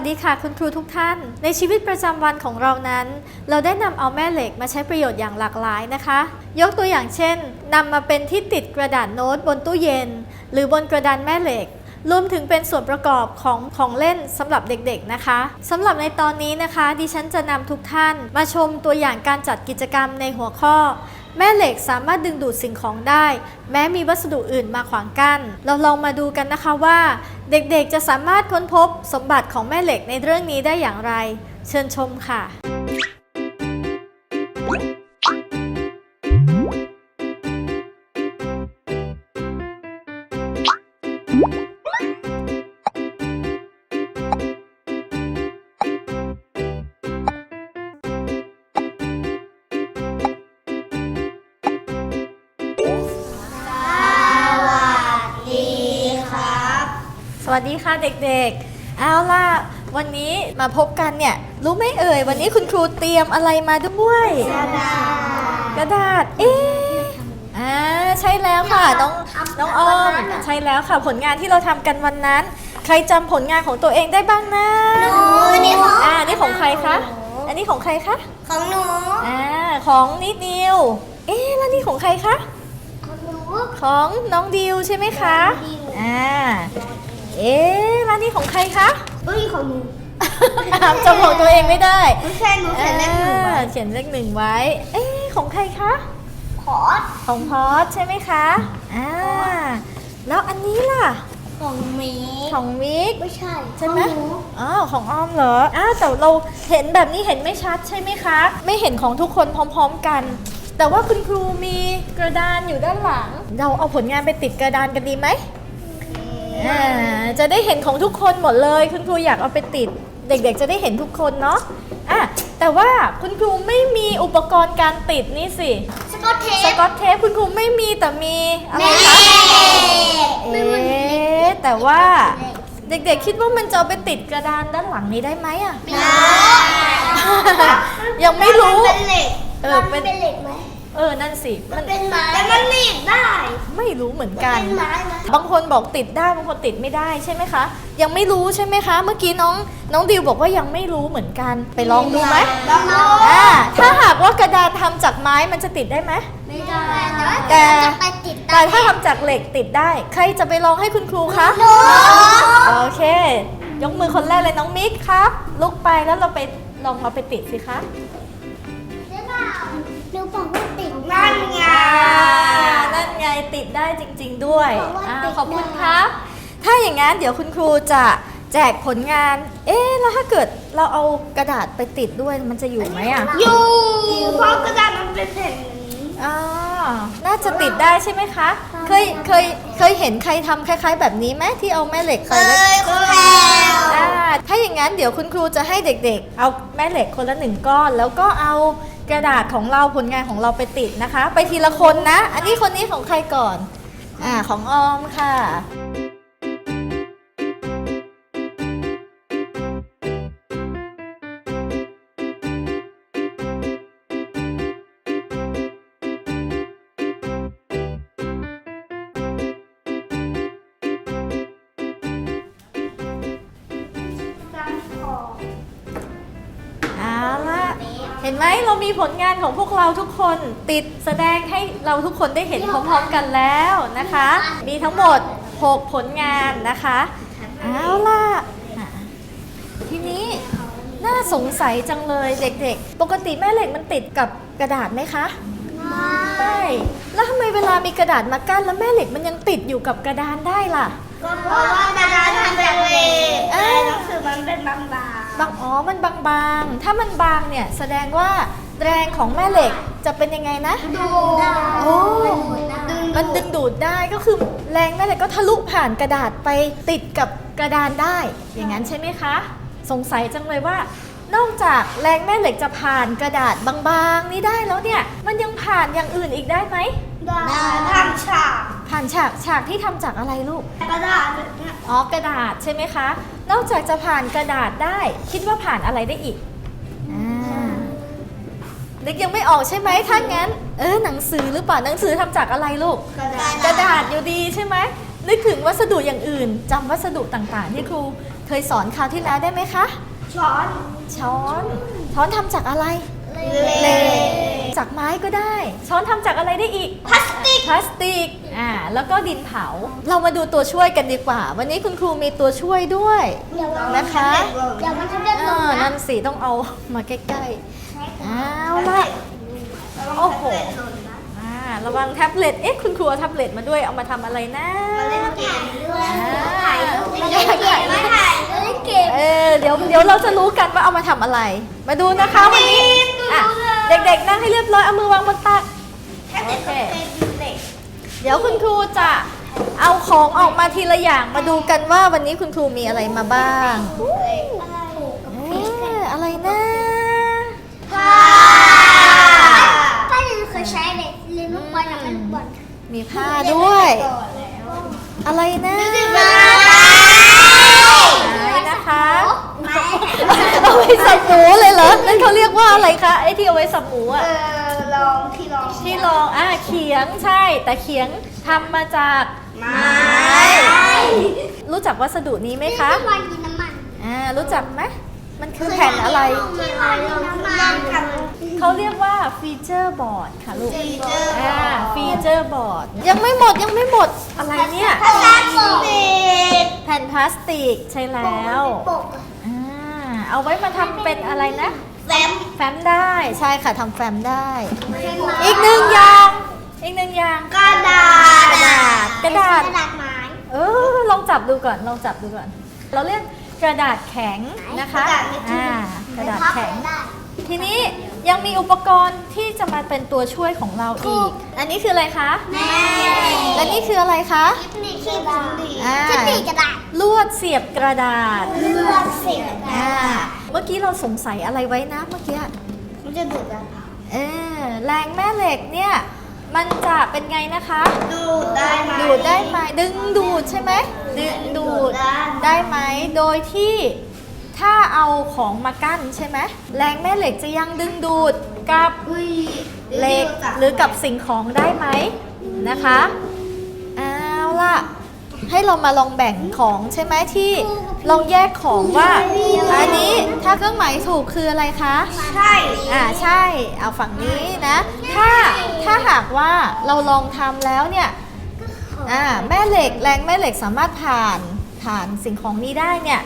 สวัสดีค่ะคุณครูทุกท่าน ในชีวิตประจำวันของเรานั้น เราได้นำเอาแม่เหล็กมาใช้ประโยชน์อย่างหลากหลายนะคะ ยกตัวอย่างเช่นนำมาเป็นที่ติดกระดาษโน้ตบนตู้เย็น หรือบนกระดานแม่เหล็กรวมถึงเป็นส่วนประกอบของของเล่นสำหรับเด็กๆนะคะสำหรับในตอนนี้นะคะ ดิฉันจะนำทุกท่านมาชมตัวอย่างการจัดกิจกรรมในหัวข้อ แม่เหล็กสามารถดึงดูดสิ่งของได้ แม้มีวัสดุอื่นมาขวางกั้น เราลองมาดูกันนะคะว่า เด็กๆจะสามารถค้นพบสมบัติของแม่เหล็กในเรื่องนี้ได้อย่างไร เชิญชมค่ะ สวัสดีค่ะเด็กๆ เอาล่ะ วันนี้มาพบกันเนี่ย รู้ไหมเอ่ย วันนี้คุณครูเตรียมอะไรมาด้วยกระดาษ เอ๊ะอ่าใช่แล้วค่ะ น้องน้องออมใช่แล้วค่ะผลงานที่เราทำกันวันนั้น ใครจำผลงานของตัวเองได้บ้างนะหนูอันนี้ของ อ่านี่ของใครคะอันนี้ของใครคะของหนูอ่าของนิดนิวเอ๊ะแล้วนี่ของใครคะ ของหนู ของน้องดิวใช่ไหมคะ น้องดิว อ่า เอ๊ะแล้วนี่ของใครคะเฮ้ยของหนูอ่าจำของตัวเองไม่ได้ไม่ใช่หนูเขียนเลขหนึ่งไว้อ่าเขียนเลขหนึ่งไว้ เอ๊ะของใครคะขอดของพอสใช่ไหมคะอ่าแล้วอันนี้ล่ะ ของหมีของมิกไม่ใช่ใช่ไหมของนูอ๋อของอ้อมเหรออ้าวแต่เราเห็นแบบนี้เห็นไม่ชัดใช่ไหมคะ ไม่เห็นของทุกคนพร้อม ๆ กัน แต่ว่าคุณครูมีกระดานอยู่ด้านหลัง เราเอาผลงานไปติดกระดานกันดีไหม อ่าจะได้เห็นของทุกคนหมดเลย คุณครูอยากเอาไปติด เด็กๆ จะได้เห็นทุกคนเนาะอะแต่ว่าคุณครูไม่มีอุปกรณ์การติดนี่สิสกอตเทสปกอตเทปคุณครูไม่มีแต่มีอะไรแม่คะไม่เอ๊มันะแต่ว่าเด็กๆ คิดว่ามันจะเอาไปติดกระดานด้านหลังนี้ได้ไหมอะไม่ได้ยังไม่รู้ มันเป็นเหล็กเออมันเป็นเหล็กไหม เออนั่นสิมัมันนเป็นไม้แต่มันหนีบได้ ไม่รู้เหมือนมันกัน เป็นไม้ไหมบางคนบอกติดได้บางคนติดไม่ได้ใช่ไหมคะ ยังไม่รู้ใช่ไหมคะ เมื่อกี้น้องน้องดิวบอกว่ายังไม่รู้เหมือนกัน ไปลองดูไหมลองดู อ่าถ้าหากว่ากระดานทำจากไม้มันจะติดได้ไหม ไม่ได้แต่ จะไปติดแต่ถ้าทำจากเหล็กติดได้ ใครจะไปลองให้คุณครูคะหนูโอเค ยกมือคนแรกเลยน้องมิกครับ ลุกไปแล้วเราไปลองเอาไปติดสิคะหนูบอกว่าติด นั่นไงอ่านั่นไงติดได้จริง ๆ ด้วยบอกว่าอ่าติดขอบคุณได้ครับ ถ้าอย่างนั้นเดี๋ยวคุณครูจะแจกผลงาน เอ๊ะแล้วถ้าเกิดเราเอากระดาษไปติดด้วยมันจะอยู่ไหมอะอยู่เพราะกระดาษมันเป็นแผ่นอย่างนี้อ่าน่าจะติดได้ใช่ไหมคะ เคย เคย เคยเห็นใครทำคล้าย ๆ แบบนี้ไหมที่เอาแม่เหล็กไปแล้วคุณแพลอ่าถ้าอย่างนั้นเดี๋ยวคุณครูจะให้เด็ก ๆ เอาแม่เหล็กคนละหนึ่งก้อน แล้วก็เอา กระดาษของเราผลงานของเราไปติดนะคะ ไปทีละคนนะ อันนี้คนนี้ของใครก่อน อ่าของออมค่ะ เห็นไหมเรามีผลงานของพวกเราทุกคนติดแสดงให้เราทุกคนได้เห็นพร้อมๆกันแล้วนะคะ มีทั้งหมด 6 ผลงานนะคะเอาล่ะอะทีนี้น่าสงสัยจังเลยเด็กๆ ปกติแม่เหล็กมันติดกับกระดาษไหมคะไม่ แล้วทำไมเวลามีกระดาษมากั้นแล้วแม่เหล็กมันยังติดอยู่กับกระดานได้ล่ะ ก็เพราะว่ากระดาษทำจากเหล็กเอ้แต่ยหนังสือมันเป็นบาง บางอ๋อมันบางๆ ถ้ามันบางเนี่ยแสดงว่าแรงของแม่เหล็กจะเป็นยังไงนะๆดูได้โอ้ดึงมันดึงดูดได้ก็คือแรงแม่เหล็กก็ทะลุผ่านกระดาษไปติดกับกระดานได้ อย่างนั้นใช่ไหมคะ สงสัยจังเลยว่า นอกจากแรงแม่เหล็กจะผ่านกระดาษบางๆ นี้ได้แล้วเนี่ย มันยังผ่านอย่างอื่นอีกได้ไหม ได้ทำฉากผ่านฉากฉากที่ทำจากอะไรลูก กระดาษแบบเนี้ย อ๋อกระดาษใช่ไหมคะ นอกจากจะผ่านกระดาษได้ คิดว่าผ่านอะไรได้อีกอ่าเด็กยังไม่ออกใช่ไหมถ้างั้น เออหนังสือหรือเปล่าหนังสือทำจากอะไรลูก กระดาษกระดาษอยู่ดีใช่ไหมนึกถึงวัสดุอย่างอื่นจำวัสดุต่างๆ ที่ครูเคยสอนคราวที่แล้วได้ไหมคะ ช้อนช้อนช้อนทำจากอะไรเล จากไม้ก็ได้ ช้อนทำจากอะไรได้อีก พลาสติก พลาสติก อ่า แล้วก็ดินเผา เรามาดูตัวช่วยกันดีกว่า วันนี้คุณครูมีตัวช่วยด้วยนะคะ เดี๋ยวมันจะเล่นลอ่างนะนั่นสิต้องเอามาใกล้ๆเอาละ โอ้โห อ่า ระวังแท็บเล็ต เอ๊ะ คุณครูเอาแท็บเล็ตมาด้วย เอามาทำอะไรนะ มาเล่นเกมด้วยอ่าถ่ายรูปเล่นเกมมาถ่ายเล่นเกมเออ เดี๋ยว เดี๋ยวเราจะรู้กันว่าเอามาทำอะไร มาดูนะคะวันนี้ อะเด็กๆ นั่งให้เรียบร้อย เอามือวางบนตักแค่เด็กเป็นเด็กเดี๋ยวคุณครูจะเอาของออกมาทีละอย่างมาดูกันว่าวันนี้คุณครูมีอะไรมาบ้างเอ๊ะอะไรนะ ผ้าป้าหนึ่งเคยใช้เลยเล่นลูกบอลกับลูกบอลมีผ้าด้วย อะไรนะไหนนะคะ เอาไว้สั กว่าอะไรคะไอ้ที่เอาไว้สับหมูเออะอลองที่ลองที่รองอะเขียงใช่ แต่เขียงทำมาจาก ไม้รู้จักวัสดุนี้ไหมคะที่วางกินน้ำมันอ่ารู้จักไหมมันคือแผ่นอะไร ที่วางกินน้ำมันกับเขาเรียกว่าฟีเจอร์บอร์ดค่ะลูก ฟีเจอร์อ่าฟีเจอร์บอร์ด ยังไม่หมดยังไม่หมดอะไรเนี่ยพลาสติกแผ่นพลาสติกใช่แล้วปกอ่าเอาไว้มาทำเป็นอะไรนะ แฟ้มแฟ้มได้ใช่ค่ะทำแฟ้มได้ อีกหนึ่งอย่าง อีกหนึ่งอย่างกระดาษกระดาษกระดาษ กระดาษไม้เออลองจับดูก่อนลองจับดูก่อน เราเรียกกระดาษแข็งนะคะอ่ากระดาษแข็ง ทีนี้ ยังมีอุปกรณ์ที่จะมาเป็นตัวช่วยของเราอีก อันนี้คืออะไรคะ แม่และนี่คืออะไรคะนี่คือกระดาษอ่าที่ตีกระดาษลวดเสียบกระดาษเลือดเสียกระอ่าดาษเมื่อกี้เราสงสัยอะไรไว้นะเมื่อกี้ มันจะดูดอะไรเออแรงแม่เหล็กเนี่ย มันจะเป็นไงนะคะ ดูดได้ไหม ดูดได้ไหมดึงดูดใช่ไหมดึงดูดได้ไหมโดยที่ ถ้าเอาของมากั้นใช่ไหมแรงแม่เหล็กจะยังดึงดูดกับอุ้ยเหล็กหรือกับสิ่งของได้ไหมนะคะเอาล่ะให้เรามาลองแบ่งของใช่ไหมที่ลองแยกของว่าอันนี้ถ้าเครื่องหมายถูกคืออะไรคะ ใช่อ่าใช่เอาฝั่งนี้นะ ถ้าถ้าหากว่าเราลองทำแล้วเนี่ยอ่าแม่เหล็กแรงแม่เหล็กสามารถผ่านผ่านสิ่งของนี้ได้เนี่ย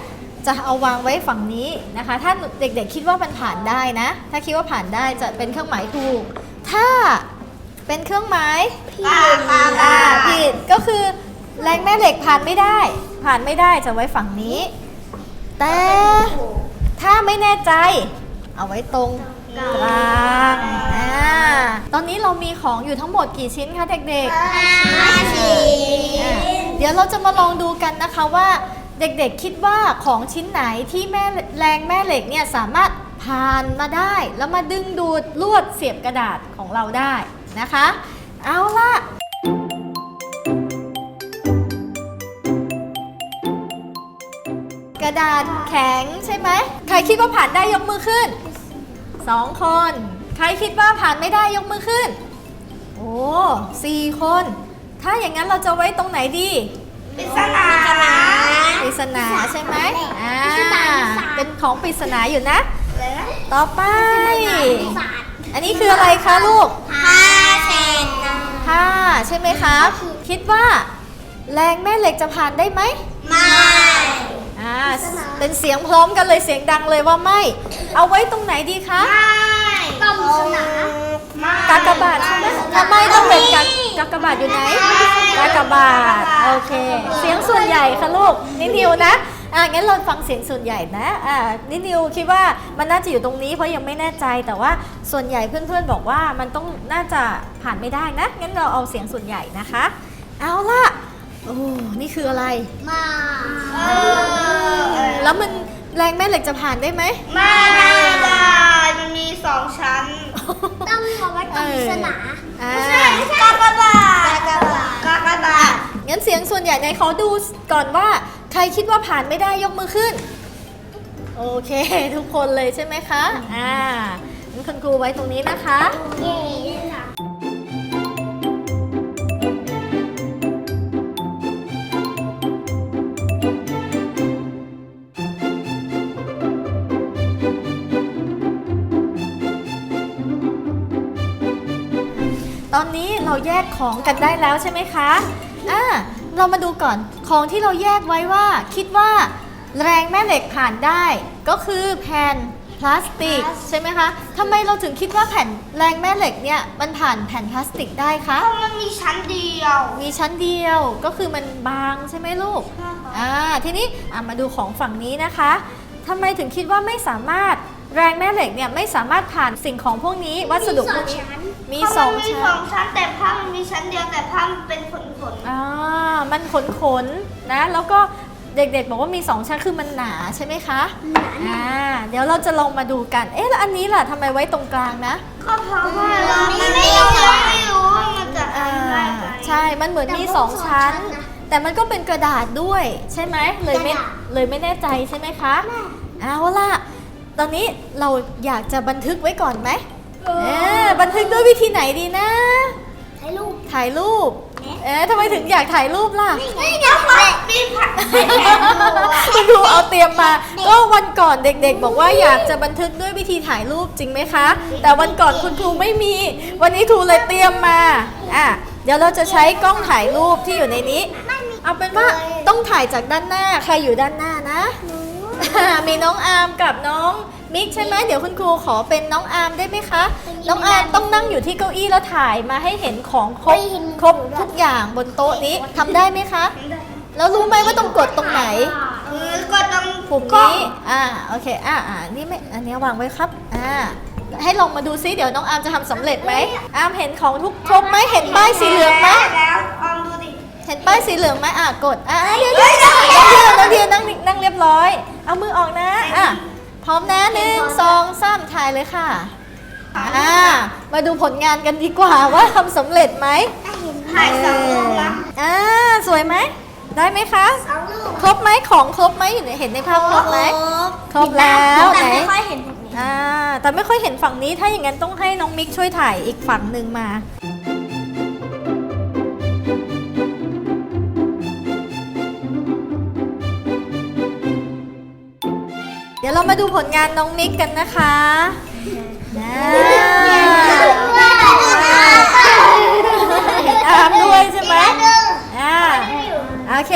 จะเอาวางไว้ฝั่งนี้นะคะ ถ้าเด็กๆคิดว่ามันผ่านได้นะ ถ้าคิดว่าผ่านได้จะเป็นเครื่องหมายถูก ถ้าเป็นเครื่องหมายอ่าอ่าผิดก็คือแรงแม่เหล็กผ่านไม่ได้ ผ่านไม่ได้จะไว้ฝั่งนี้ แต่ถ้าไม่แน่ใจ เอาไว้ตรงกลางอ่าตอนนี้เรามีของอยู่ทั้งหมดกี่ชิ้นคะเด็กๆห้าสิบอะเดี๋ยวเราจะมาลองดูกันนะคะว่า เด็กๆคิดว่าของชิ้นไหนที่แม่แรงแม่เหล็กเนี่ยสามารถผ่านมาได้ แล้วมาดึงดูดลวดเสียบกระดาษของเราได้นะคะ เอาล่ะกระดาษแข็งใช่ไหม ใครคิดว่าผ่านได้ยกมือขึ้นสองคน ใครคิดว่าผ่านไม่ได้ยกมือขึ้น โอ้สี่คน ถ้าอย่างนั้นเราจะไว้ตรงไหนดีปริศนา ปริศนาใช่ไหมอ่า เป็นของปริศนาอยู่นะ ต่อไป อันนี้คืออะไรคะลูก ผ้าเช็ดน้ผ้าใช่ไหมครับคิดว่า แรงแม่เหล็กจะผ่านได้ไหมำไม่ อ่า เป็นเสียงพร้อมกันเลยเสียงดังเลยว่าไม่ เอาไว้ตรงไหนดีคะ ไม่กล่องปริศนาไม่ กากบาทใช่ไหมถ้าไม่ต้องเป็นกากกากบาทอยู่ไหนกากบาทโอเค เสียงส่วนใหญ่ค่ะลูกนินิวนะอ่างั้นเราฟังเสียงส่วนใหญ่นะอ่านินิวคิดว่ามันน่าจะอยู่ตรงนี้เพราะยังไม่แน่ใจแต่ว่าส่วนใหญ่เพื่อนๆบอกว่ามันต้องน่าจะผ่านไม่ได้นะงั้นเราเอาเสียงส่วนใหญ่นะคะ เอาล่ะโอ้นี่คืออะไรมาแล้วมันแรงแม่เหล็กจะผ่านได้ไหมไม่ได้มันมีสองชั้น ต้องเอาไว้กล่องปริศนาอ่ากากบาทกากบาทกากบาทงั้นเสียงส่วนใหญ่ในเขาดูก่อนว่า ใครคิดว่าผ่านไม่ได้ยกมือขึ้น โอเค ทุกคนเลยใช่ไหมคะ อ่างั้นคุณครูไว้ตรงนี้นะคะ เย้ ตอนนี้เราแยกของกันได้แล้วใช่ไหมคะอ่าเรามาดูก่อนของที่เราแยกไว้ว่าคิดว่าแรงแม่เหล็กผ่านได้ ก็คือแผ่นพลาสติก ใช่ไหมคะทำไมเราถึงคิดว่าแผ่นแรงแม่เหล็กเนี่ยมันผ่านแผ่นพลาสติกได้คะเพราะมันมีชั้นเดียว มีชั้นเดียวก็คือมันบางใช่ไหมลูกอ่าทีนี้อะมาดูของฝั่งนี้นะคะทำไมถึงคิดว่าไม่สามารถแรงแม่เหล็กเนี่ยไม่สามารถผ่านสิ่งของพวกนี้วัสดุพวกนี้ มีเพราะสองมันมีชั้สอนงชั้นแต่ผ้ามันมีชั้นเดียวแต่ผ้ามันเป็นขนขนๆอ่ามันขนขนๆนะ แล้วก็เด็กๆบอกว่ามีสองชั้นคือมันหนาใช่ไหมคะอ่าเดี๋ยวเราจะลองมาดูกัน เอ๊ะแล้วอันนี้ล่ะทำไมไว้ตรงกลางนะ ก็เพราะว่าเราไม่รู้ไม่รู้ว่ามันจะอ่าอะไรไหมใช่ มันเหมือนมีสองชั้น แต่มันก็เป็นกระดาษด้วยใช่ไหมเลยไม่กระดาษ เลยไม่แน่ใจใช่ไหมคะ เอาล่ะ ตอนนี้เราอยากจะบันทึกไว้ก่อนไหม เออบันทึกด้วยวิธีไหนดีนะ ใช้ลูก ถ่ายรูป เอ๊ะทำไมถึงอยากถ่ายรูปล่ะ นี่ไงผัดมีผัดคุณครูเอาเตรียมมา ก็วันก่อนเด็กๆ บอกว่าอยากจะบันทึกด้วยวิธีถ่ายรูปจริงไหมคะ แต่วันก่อนคุณครูไม่มี วันนี้ครูเลยเตรียมมา อะ เดี๋ยวเราจะใช้กล้องถ่ายรูปที่อยู่ในนี้ เอาเป็นว่าต้องถ่ายจากด้านหน้า ใครอยู่ด้านหน้านะ มีน้องอาร์มกับน้อง มิกใช่ไหมเดี๋ยวคุณครูขอเป็นน้องอาร์มได้ไหมคะ น้องอาร์มต้องนั่งอยู่ที่เก้าอี้แล้วถ่ายมาให้เห็นของครบครบทุกอย่างบนโต๊ะนี้ทำได้ไหมคะ แล้วรู้ไหมว่าต้องกดตรงไหน เออก็ต้องปุ่มนี้ อ่า โอเค อ่าอ่านี่ไม่ อันนี้วางไว้ครับ อ่า ให้ลองมาดูซิ เดี๋ยวน้องอาร์มจะทำสำเร็จไหม อาร์มเห็นของทุกครบไหมเห็นป้ายสีเหลืองไหม แล้วออมดูดิเห็นป้ายสีเหลืองไหมอะกด อ่าเดี๋ยวเดี๋ยวเดี๋ยวน้องเดียวนั่งนั่งเรียบร้อย เอามือออกนะ อะ พร้อมนะหนึ่งสองสามถ่ายเลยค่ะอ่ามาดูผลงานกันดีกว่าว่าทำสำเร็จไหมถ่ายสองรูปละอ่าสวยไหมได้ไหมคะ สองรูปครบไหมของครบไหมอยู่ในเห็นในภาพครบไหมครบแล้วแต่ไหนไม่ค่อยเห็นแบบนี้อ่าแต่ไม่ค่อยเห็นฝั่งนี้ถ้าอย่างนั้นต้องให้น้องมิกช่วยถ่ายอีกฝั่งหนึ่งมา เดี๋ยวเรามาดูผลงานน้องมิกกันนะคะนะอาร์มด้วยใช่ไหมอ่าโอเค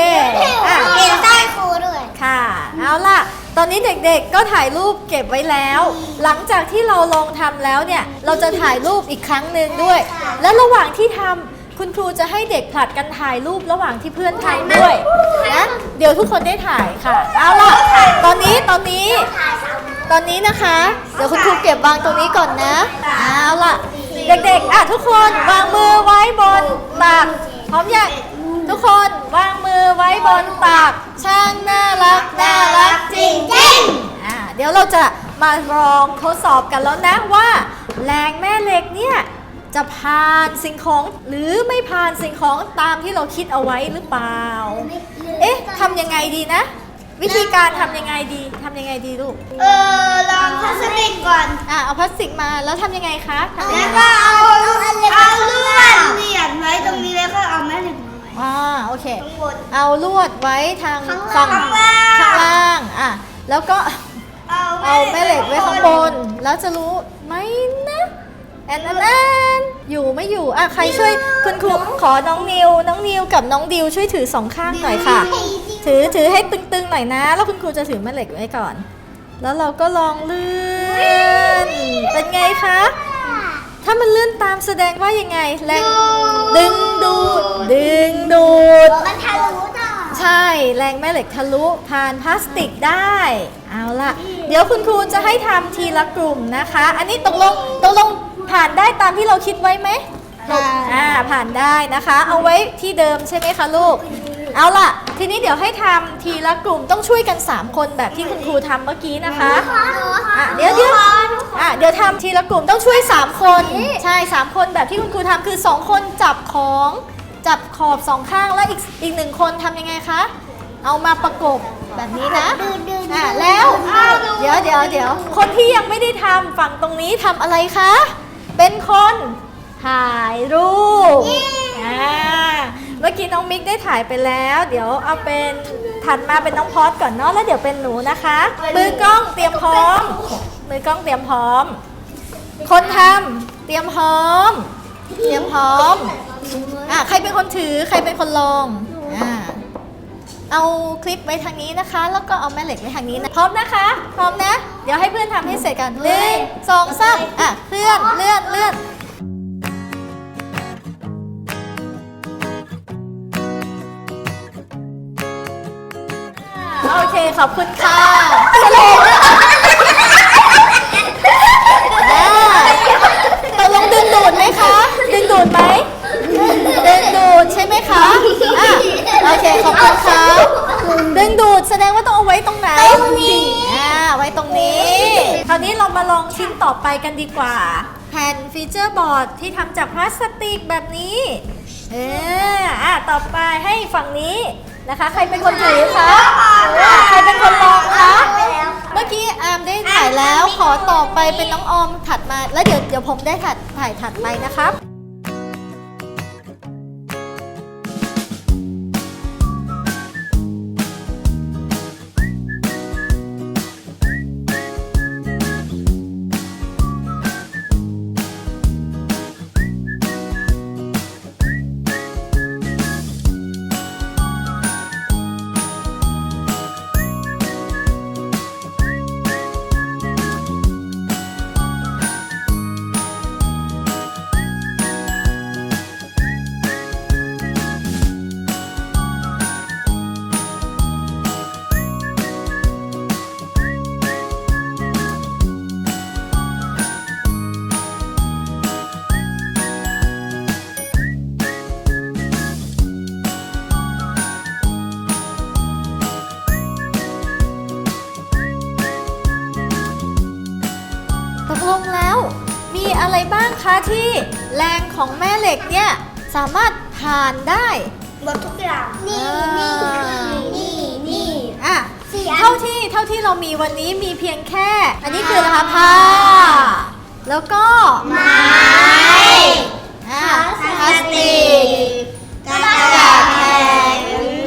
อะเห็นใต้ครูด้วยค่ะ เอาล่ะ ตอนนี้เด็กๆก็ถ่ายรูปเก็บไว้แล้ว หลังจากที่เราลองทำแล้วเนี่ย เราจะถ่ายรูปอีกครั้งหนึ่งด้วย แล้วระหว่างที่ทำ คุณครูจะให้เด็กผลัดกันถ่ายรูประหว่างที่เพื่อนทำด้วยนะเดี๋ยวทุกคนได้ถ่ายค่ะ เอาล่ะ ตอนนี้ตอนนี้ ตอนนี้นะคะ เดี๋ยวคุณครูเก็บวางตรงนี้ก่อนนะเอาล่ะ เด็กๆอะทุกคนวางมือไว้บนตักพร้อมยังทุกคนวางมือไว้บนตักช่างน่ารักน่ารักจริงจริงๆอ่าเดี๋ยวเราจะมาลองทดสอบกันแล้วนะว่า แรงแม่เหล็กเนี่ย จะผ่านสิ่งของหรือไม่ผ่านสิ่งของตามที่เราคิดเอาไว้หรือเปล่า เอ๊ะทำยังไงดีนะ วิธีการทำยังไงดีทำยังไงดีลูก เออลองพลาสติกก่อน อะเอาพลาสติกมาแล้วทำยังไงคะทำยังแล้ไงวก็เอาเอาลวดเหวี่ยงไว้ตรงนี้แล้วก็เอาแม่เหล็กมาไว้อ่าโอเค ข้างบน เอาลวดไว้ทางข้างฝั่งล่าง ข้างล่างอะแล้วก็เอาเอาแม่เหล็กไว้ข้างบนแล้วจะรู้ไหมนะ แอนแอนแอนอยู่ไม่อยู่อะใครช่วยคุณครูขอน้องนิว น้องนิวกับน้องดิวช่วยถือสองข้างหน่อยค่ะ ถือถือให้ตึงๆหน่อยนะ แล้วคุณครูจะถือแม่เหล็กไว้ก่อน แล้วเราก็ลองเลื่อนเป็นไงคะถ้ามันเลื่อนตามแสดงว่ายังไงแรงดึงดูดดึงดูดมันทะลุต่อใช่แรงแม่เหล็กทะลุผ่านพลาสติกได้ เอาล่ะ เดี๋ยวคุณครูจะให้ทำทีละกลุ่มนะคะ อันนี้ตกลงตกลง ผ่านได้ตามที่เราคิดไว้ไหมอ่าผ่านได้นะคะ เอาไว้ที่เดิมใช่ไหมคะลูก เอาล่ะ ทีนี้เดี๋ยวให้ทำทีละกลุ่มต้องช่วยกัน 3 คนแบบที่คุณครูทำเมื่อกี้นะคะอะเดี๋ยวเดี๋ยวอะเดี๋ยวทำทีละกลุ่มต้องช่วย 3 คน ใช่ 3 คนแบบที่คุณครูทำคือ 2 คนจับของจับขอบสองข้างแล้วอีกอีกหนึ่งคนทำยังไงคะ เอามาประกบแบบนี้นะ อะแล้ว เดี๋ยวเดี๋ยวเดี๋ยวคนที่ยังไม่ได้ทำฝั่งตรงนี้ทำอะไรคะ เป็นคนถ่ายรูปอ่าเมื่อกี้น้องมิกได้ถ่ายไปแล้ว เดี๋ยวเอาเป็นถัดมาเป็นน้องพอดก่อนเนาะแล้วเดี๋ยวเป็นหนูนะคะ มือกล้องเตรียมพร้อม มือกล้องเตรียมพร้อม คนทำเตรียมพร้อม เตรียมพร้อมอะใครเป็นคนถือใครเป็นคนลงอ่า เอาคลิปไว้ทางนี้นะคะ แล้วก็เอาแม่เหล็กไว้ทางนี้นะพร้อมนะคะ พร้อมนะ เดี๋ยวให้เพื่อนทำให้เสร็จกันหนึ่งสองสามอะเลื่อนเลื่อนเลื่อนโอเคขอบคุณค่ะสรุปอ่าตกลงดึงดูดไหมคะ ดึงดูดไหมดึงดูดใช่ไหมคะอะ โอเคขอบคุณค่ะดึงดูดแสดงว่าต้องเอาไว้ตรงไหนตรงนี้อ่าไว้ตรงนี้ คราวนี้เรามาลองชิ้นต่อไปกันดีกว่า แผ่นฟีเจอร์บอร์ดที่ทำจากพลาสติกแบบนี้ เอออะต่อไปให้ฝั่งนี้นะคะ ใครเป็นคนถือคะอะใครเป็นคนลองคะเมื่อกี้อาร์มได้ถ่ายแล้วขอต่อไปเป็นน้องออมถัดมา แล้วเดี๋ยวเดี๋ยวผมได้ถัดถ่ายถัดไปนะครับ อะไรบ้างคะที่แรงของแม่เหล็กเนี่ยสามารถผ่านได้หมดทุกอย่างนี่นี่นี่นี่อะสี่อันเท่าที่เท่าที่เรามีวันนี้มีเพียงแค่ อันนี้คือนะคะผ้าแล้วก็ไม้อะพลาสติกกระดาษแข็ง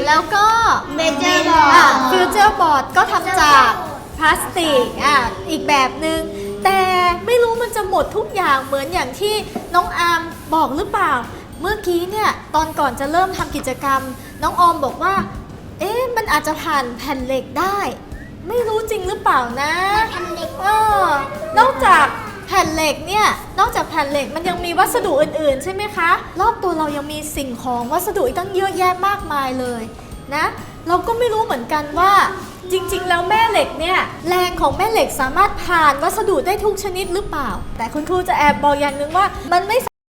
แล้วก็เบเจอร์บอร์ดอะฟิวเจอร์บอร์ดก็ทำจากพลาสติกอะอีกแบบหนึง่ง แต่ไม่รู้มันจะหมดทุกอย่างเหมือนอย่างที่น้องอาร์มบอกหรือเปล่า เมื่อกี้เนี่ยตอนก่อนจะเริ่มทำกิจกรรม น้องออมบอกว่า เอ๊ะมันอาจจะผ่านแผ่นเหล็กได้ ไม่รู้จริงหรือเปล่านะทำเด็ก เออนอกจากแผ่นเหล็กเนี่ยนอกจากแผ่นเหล็กมันยังมีวัสดุอื่นๆ ใช่ไหมคะ รอบตัวเรายังมีสิ่งของวัสดุอีกตั้งเยอะแยะมากมายเลยนะ เราก็ไม่รู้เหมือนกันว่า จริง ๆ แล้วแม่เหล็กเนี่ยแรงของแม่เหล็กสามารถผ่านวัสดุได้ทุกชนิดหรือเปล่า แต่คุณครูจะแอบบอกอย่างหนึ่งว่ามันไม่